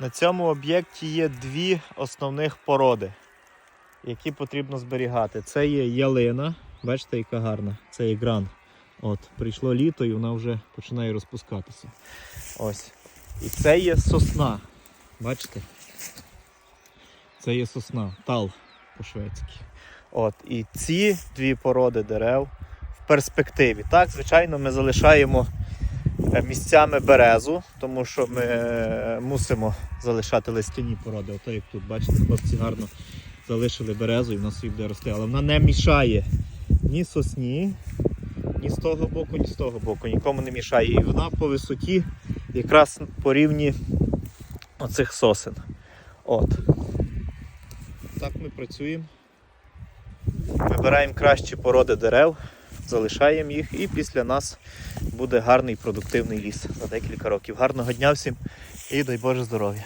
На цьому об'єкті є дві основних породи, які потрібно зберігати. Це є ялина, бачите, яка гарна, це є гран. От, прийшло літо і вона вже починає розпускатися. Ось. І це є сосна. Бачите? Це є сосна, тал по-шведськи. От. І ці дві породи дерев в перспективі. Так, звичайно, ми залишаємо місцями березу, тому що ми е, мусимо залишати листяні породи. Ото як тут, бачите, хлопці гарно залишили березу і вона собі буде рости. Але вона не мішає ні сосні, ні з того боку, ні з того боку. Нікому не мішає. І вона по висоті якраз по рівні оцих сосен. От. Так ми працюємо. Вибираємо кращі породи дерев, залишаємо їх і після нас буде гарний продуктивний ліс на декілька років. Гарного дня всім і дай Боже здоров'я!